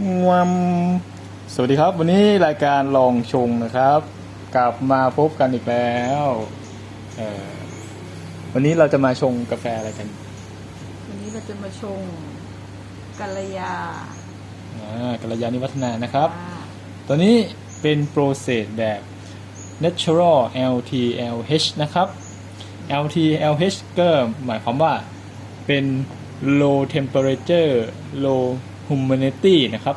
งวมสวัสดีครับ วันนี้รายการลองชงนะครับ กลับมาพบกันอีกแล้วเอ่อวันนี้เราจะมาชงกาแฟอะไรกันวันนี้เราจะมาชงกัลยาอ่ากัลยาณิวัฒนานะครับอ่าตัวนี้เป็นโปรเซสแบบ natural LTLH นะครับ LTLH ก็หมายความว่าเป็น low temperature low humidity นะครับ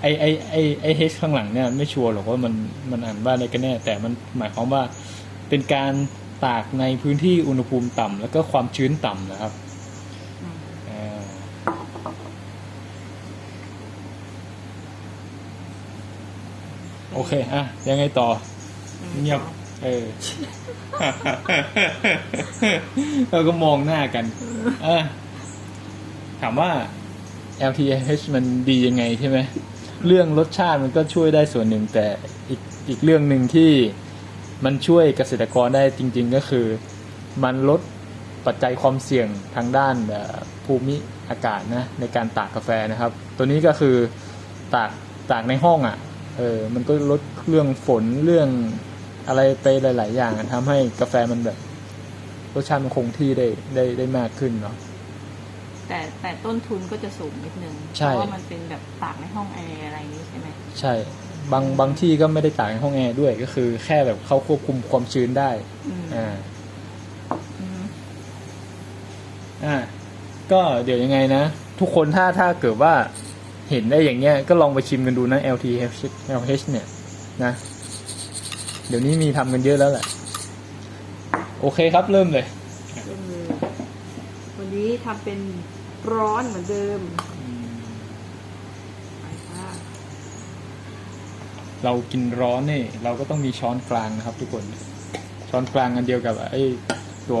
ไอไอไอไอ H ข้างหลังเนี่ยไม่ชัวร์หรอกว่ามันมันอ่านว่าอะไรกันแน่ แต่มันหมายความว่าเป็นการตากในพื้นที่อุณหภูมิต่ำแล้วก็ความชื้นต่ำนะครับอืมอ่าโอเค อะ ยังไงต่อ เงียบ เออเราก็มองหน้ากัน เออถามว่า LTH มันดียังไงใช่ไหมเรื่องรสชาติมันก็ช่วยได้ส่วนหนึ่งแต่อีกอีกเรื่องหนึ่งที่มันช่วยเกษตรกรได้จริง ๆ ก็คือ มันลดปัจจัยความเสี่ยงทางด้านภูมิอากาศนะในการตากกาแฟนะครับ ตัวนี้ก็คือตากตากในห้องอะ่ะเออมันก็ลดเรื่องฝนเรื่องอะไรไปหลาย ๆ อย่างอะทำให้กาแฟมันแบบรสชาติมันคงที่ได้ได้ได้มากขึ้นเนาะ แต่แต่ต้นทุนก็จะสูงนิดนึงใช่เพราะว่ามันเป็นแบบตากในห้องแอร์อะไรอย่างนี้ใช่ไหมใช่ บางบางที่ก็ไม่ได้ตากในห้องแอร์ด้วยก็คือ แค่แบบเขาควบคุมความชื้นได้อืมอ่าอืมอ่าก็เดี๋ยวยังไงนะ ทุกคนถ้าถ้าเกิดว่าเห็นได้อย่างเงี้ยก็ลองไปชิมกันดูนะ LTH LH เนี่ยนะ เดี๋ยวนี้มีทำกันเยอะแล้วแหละ โอเคครับเริ่มเลยเริ่มเลยวันนี้ทำเป็น ร้อนเหมือนเดิมไปค่ะเรากินร้อนนี่เราก็ต้องมีช้อนกลางนะครับ ทุกคน ช้อนกลางอันเดียวกับไอ้ตัว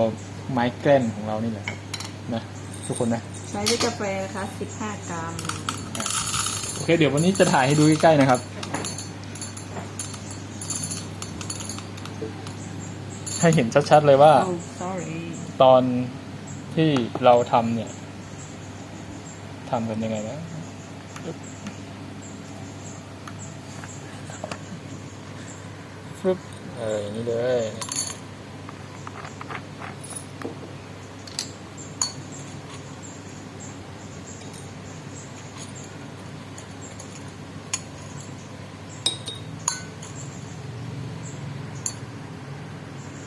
ไม้แกล้นของเรานี่แหละครับนะทุกคนนะใช้ด้วยกาแฟนะคะ15 กรัม โอเค เดี๋ยววันนี้จะถ่ายให้ดูใกล้ๆนะครับให้เห็นชัดๆเลยว่าโอ้ sorry ตอนที่เราทำเนี่ย ทำกันยังไงนะฟึบเอออย่างนี้เลย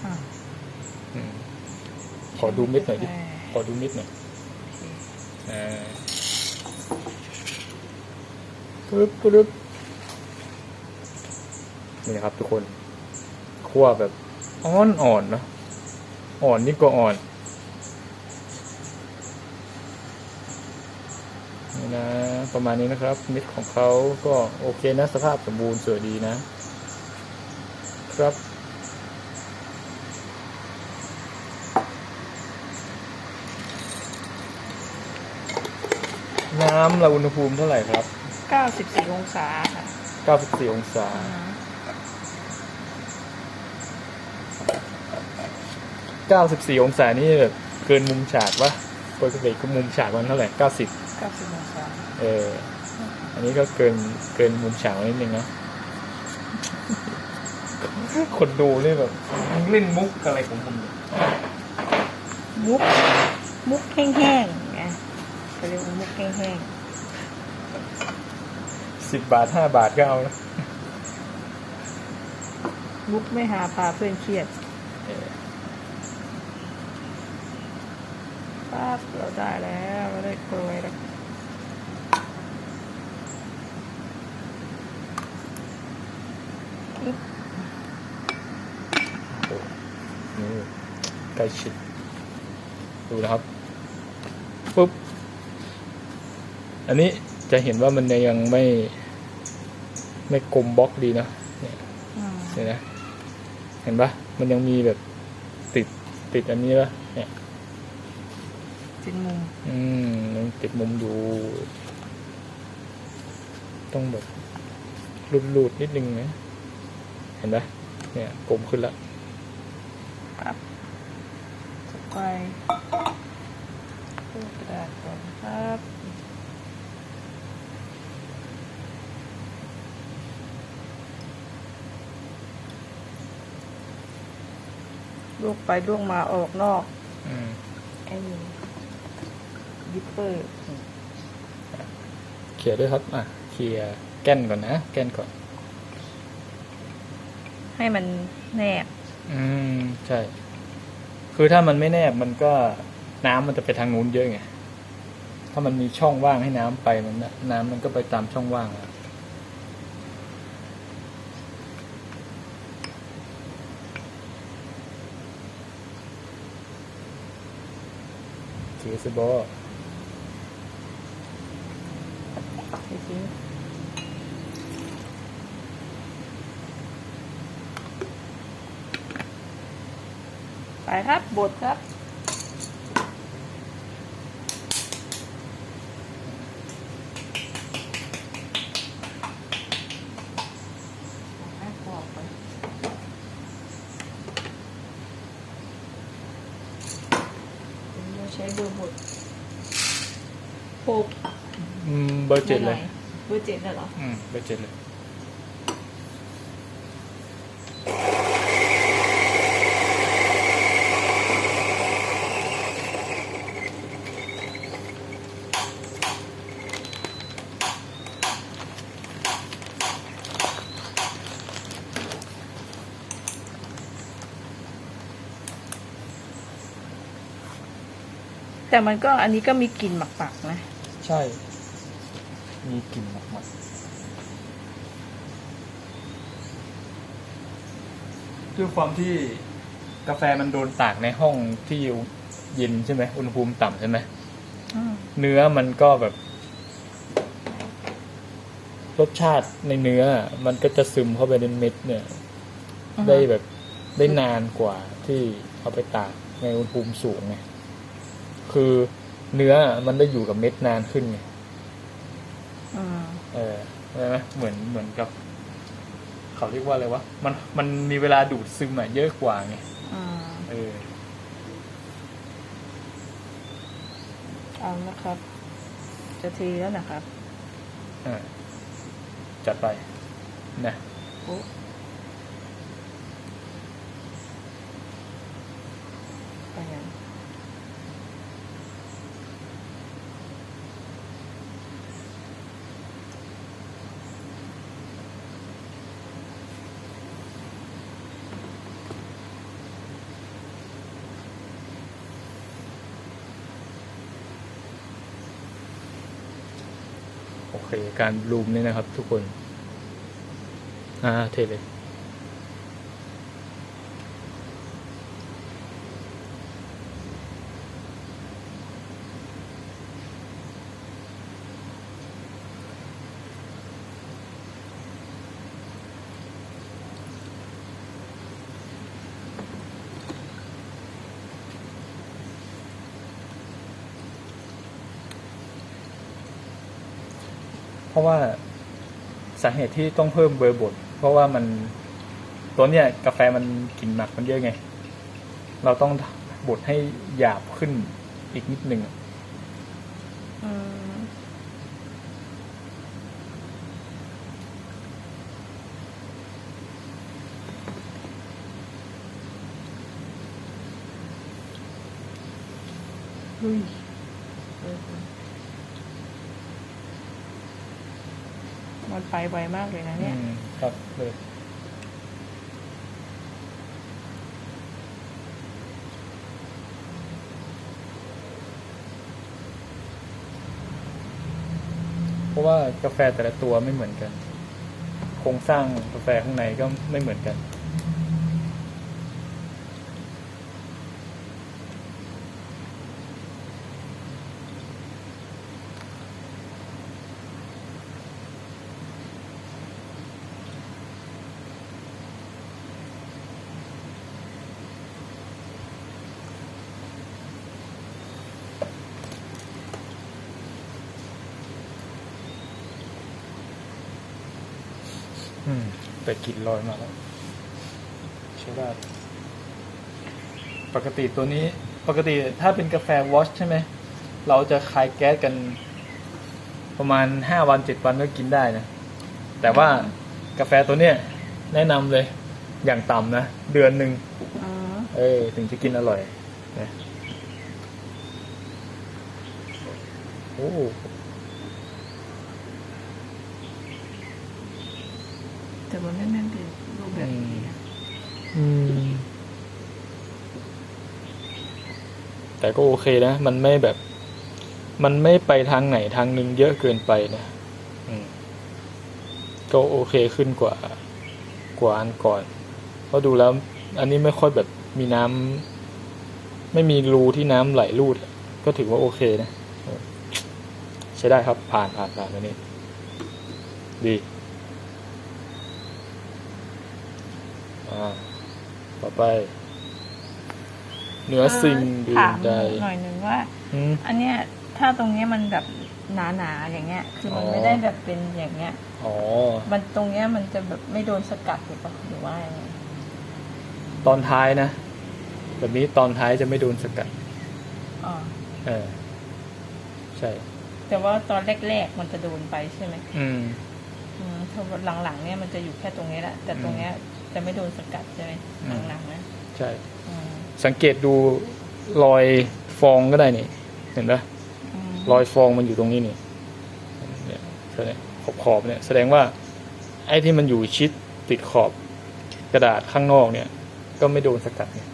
อะอืมขอดูเม็ดหน่อยดิกาแฟขอดูเม็ดหน่อยอ่า ปึ๊บปึ๊บนี่นะครับทุกคนคั่วแบบอ่อนอ่อนๆเนะอ่อนนี่ก็อ่อนนี่นะ ประมาณนี้นะครับม็ดของเขาก็โอเคนะ สภาพสมบูรณ์สวยดีนะ ครับน้ำเราอุณหภูมิเท่าไหร่ครับ 94 องศาค่ะ94 องศา 94 องศานี่แบบเกินมุมฉากวะปกติก็มุมฉากมันเท่าไหร่ 90 90 องศา เออ อันนี้ก็เกินเกินมุมฉากมานิดนึงเนาะ คนดูนี่แบบเล่นมุกอะไรของมึงเนี่ยมุก มุกแห้งๆไงเขาเรียกว่ามุกแห้ง สิบบาทห้าบาทก็เอานะๆมุกไม่หาพาเพื่อนเครียดเออปั๊บเราได้แล้วเราได้กลวยแล้วโอ้นี่ใกล้ชิด ดูนะครับปุ๊บ อันนี้จะเห็นว่ามันยังไม่ ไม่กลมบล็อกดีนะเนี่ยอืมเห็นนะ เห็นปะมันยังมีแบบติดติดอันนี้ปะเนี่ยเป็นมุม อืมยังติดมุมดู ต้องแบบรูดๆนิดนึงนะ เห็นปะเนี่ยกลมขึ้นละปั๊บสไปตู้กระดาษก่อนครับ ลวกไปลวกมาออกนอกอืมไอ้ยิปเปอร์เขี่ยด้วยครับ อะเขี่ยแก้นก่อนนะ แก้นก่อน ให้มันแนบ อืม ใช่ คือถ้ามันไม่แนบมันก็น้ำมันจะไปทางนู้นเยอะไง ถ้ามันมีช่องว่างให้น้ำไปมันน่ะน้ำมันก็ไปตามช่องว่างอะ เขีสบอไปทิ้งไปครับบดครับ ให้กรอบไปเราใช้เบอร์บดหกอืมเบอร์เจ็ดเลยเบอร์เจ็ดน่ะเหรอ อืมเบอร์เจ็ดเลย แต่มันก็อันนี้ก็มีกลิ่นหมักๆนะ ใช่ มีกลิ่นมากๆด้วยความที่กาแฟมันโดนตากในห้องที่เย็นใช่ไหมอุณหภูมิต่ำใช่ไหมอืมเนื้อมันก็แบบ รสชาติในเนื้อ มันก็จะซึมเข้าไปในเม็ดเนี่ย ได้แบบได้นานกว่าที่เอาไปตากในอุณหภูมิสูงไง คือเนื้อมันได้อยู่กับเม็ดนานขึ้นไงอืมเออใช่ไหมเหมือนเหมือนกับ เขาเรียกว่าอะไรวะมันมันมีเวลาดูดซึมอะเยอะกว่าไงอืมเออเอานะครับ จะทีแล้วนะครับอะจัดไป นะโอ้ไปยัง เคการบลูมเนี่ยนะครับทุกคน อ่าเทเลย เพราะว่าสาเหตุที่ต้องเพิ่มเบอร์บดเพราะว่ามันตัวเนี้ยกาแฟมันกลิ่นหนักมันเยอะไง เราต้องบดให้หยาบขึ้นอีกนิดหนึ่งอะอืมเฮ้ยเออมัน ไปไวมากเลยนะเนี่ยครับเลยเพราะว่ากาแฟแต่ละตัวไม่เหมือนกัน โครงสร้างกาแฟข้างในก็ไม่เหมือนกัน อืม แต่กลิ่นลอยมาแล้วใช่ได้ปกติตัวนี้ปกติถ้าเป็นกาแฟวอชใช่ไหม เราจะคายแก๊สกัน ประมาณห้าวันเจ็ดวันก็กินได้นะ แต่ว่ากาแฟตัวเนี้ยแนะนำเลยอย่างต่ำนะ เดือนหนึ่งอืมเออ ถึงจะกินอร่อยนะโอ้ แต่มันไม่แม่นเป็นรูปแบบนี้นะอืม แต่ก็โอเคนะ มันไม่แบบ มันไม่ไปทางไหนทางหนึ่งเยอะเกินไปนะอืมก็โอเคขึ้นกว่า กว่าอันก่อน เพราะดูแล้ว อันนี้ไม่ค่อยแบบมีน้ำไม่มีรูที่น้ำไหลรูดอะก็ถือว่าโอเคนะเออใช้ได้ครับผ่านผ่านผ่านอันนี้ ดี อ่าต่อไป เหนือสิ่งอื่ถานมใดหน่อยหนึ่งว่าอืมอันเนี้ยถ้าตรงเนี้ยมันแบบหนาๆอย่างเงี้ย คือมันอ๋อไม่ได้แบบเป็นอย่างเงี้ยอ๋อมันตรงเนี้ยมันจะแบบไม่โดนสกัดหรือเปล่าหรือว่ายังไงตอนท้ายนะ แบบนี้ตอนท้ายจะไม่โดนสกัดอ๋อเออใช่ แต่ว่าตอนแรกๆมันจะโดนไปใช่ไหมอืมอืมถ้าหลังๆเนี่ยมันจะอยู่แค่ตรงนี้แหละแต่ตรงเนี้ย จะไม่โดนสกัดใช่ไหมอืมหลังๆนะใช่อืมสังเกตดูรอยฟองก็ได้นี่ เห็นปะมรอยฟองมันอยู่ตรงนี้นี่เนี่ยแสดงขอบขอบๆเนี่ย แสดงว่า ไอ้ที่มันอยู่ชิดติดขอบกระดาษข้างนอกเนี่ย ก็ไม่โดนสกัดเนี่ย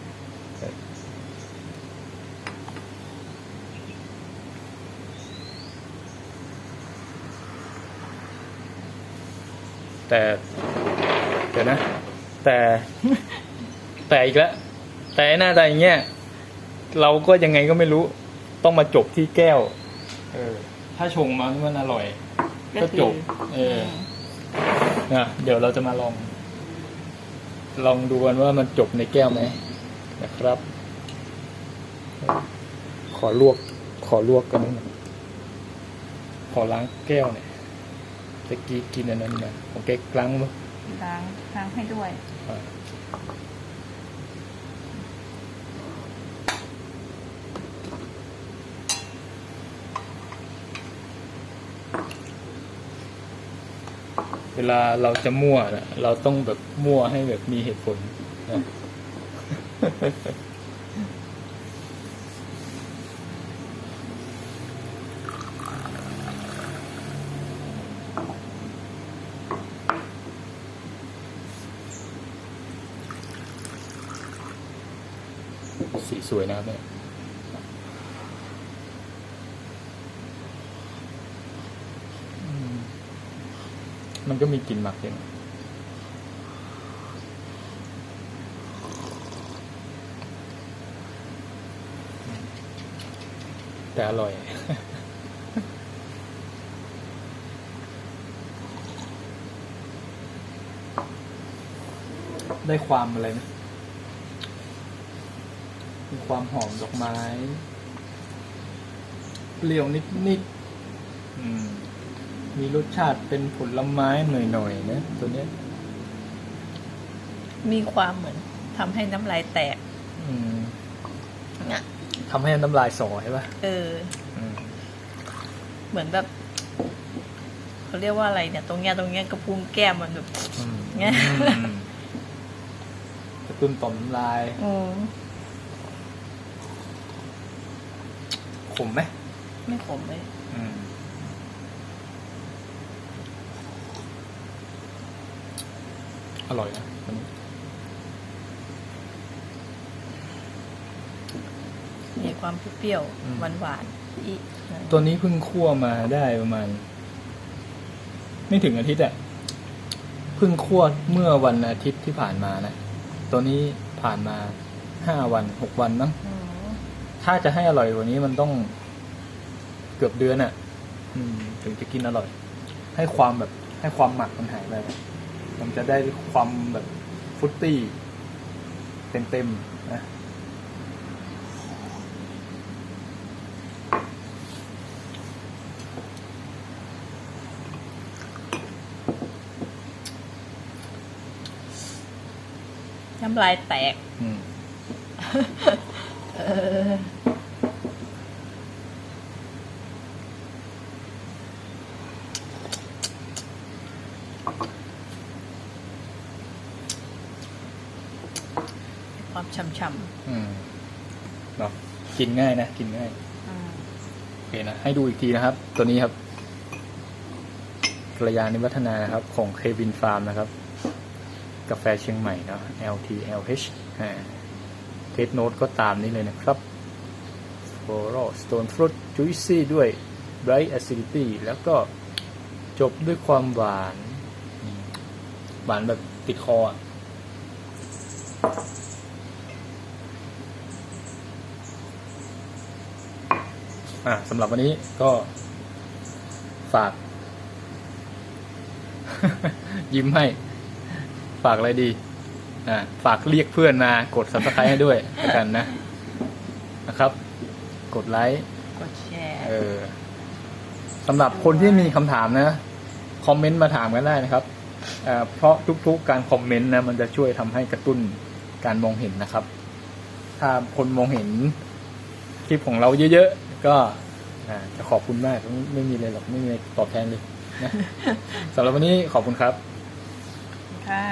แต่เดี๋ยวนะ แต่ แต่อีกแล้วแต่หน้าตาอย่างเงี้ยเราก็ยังไงก็ไม่รู้ ต้องมาจบที่แก้ว เออ ถ้าชงมานี่มันอร่อย ก็จบ เออนะเดี๋ยวเราจะมาลอง ลองดูกันว่ามันจบในแก้วไหมนะครับ ขอลวก ขอลวกกันหน่อยขอล้างแก้วเนี่อยตะกี้กินอันนั้นมาของแกล้างมั้ย ล้างล้างให้ด้วยเวลาเราจะมั่วนะเราต้องแบบมั่วให้แบบมีเหตุผลนะ สีสวยนะครับเนี่ยมันก็มีกลิ่นหมักอยู่นะแต่อร่อยได้ความอะไรนะ มีความหอมดอกไม้ เปรี้ยวนิดๆอืมมีรสชาติเป็นผลไม้หน่อยๆนะตัวเนี้ย มีความเหมือนทำให้น้ำลายแตกอืมเนี่ยทำให้น้ำลายสอใช่ปะเอออืมเหมือนแบบเขาเรียกว่าอะไรเนี่ย ตรงเนี้ยตรงเนี้ยกระพุ้งแก้มมันแบบอืมเนี่ยอืมกระตุ้นต่อมน้ำลาย มขมไหมไม่ขมเลยอืมอร่อยนะตัวนี้มีความเปรี้ยวๆหวานหวานๆอีกตัวนี้เพิ่งคั่วมาได้ประมาณ ไม่ถึงอาทิตย์อะเพิ่งคั่วเมื่อวันอาทิตย์ที่ผ่านมานะ ตัวนี้ผ่านมาห้าวันหกวันมั้ง อืม ถ้าจะให้อร่อยกว่านี้มันต้องเกือบเดือนอะ่ะ อืม ถึงจะกินอร่อย ให้ความแบบ ให้ความหมักมันหายไปมันจะได้ความแบบฟรุตตี้ เต็มๆนะน้ำลายแตก อืมเออควความฉ่ำอืมเนาะกินง่ายนะ กินง่าย ๆอ่าโอเคนะ ให้ดูอีกทีนะครับ ตัวนี้ครับกระยานิวัฒนานะครับ ของเควินฟาร์มนะครับ กาแฟเชียงใหม่เนาะ LTLH อ่า เทสโนตก็ตามนี้เลยนะครับ Floral Stone Fruit Juicy ด้วย Bright Acidity แล้วก็จบด้วยความหวาน หวานแบบติดคออะอ่าสำหรับวันนี้ก็ฝาก ยิ้มให้ ฝากอะไรดี ฝากเรียกเพื่อนมากด subscribe ให้ด้วยแล้วกันนะนะครับ กดไลค์กดแชร์เออสำหรับคนที่มีคำถามนะ คอมเมนต์มาถามกันได้นะครับเอ่อเพราะทุกๆการคอมเมนต์นะมันจะช่วยทำให้กระตุ้นการมองเห็นนะครับ ถ้าคนมองเห็นคลิปของเราเยอะๆก็อ่าจะขอบคุณมากไม่ไม่มีอะไรหรอกไม่มีอะไรตอบแทนเลยนะสำหรับวันนี้ขอบคุณครับค่ะ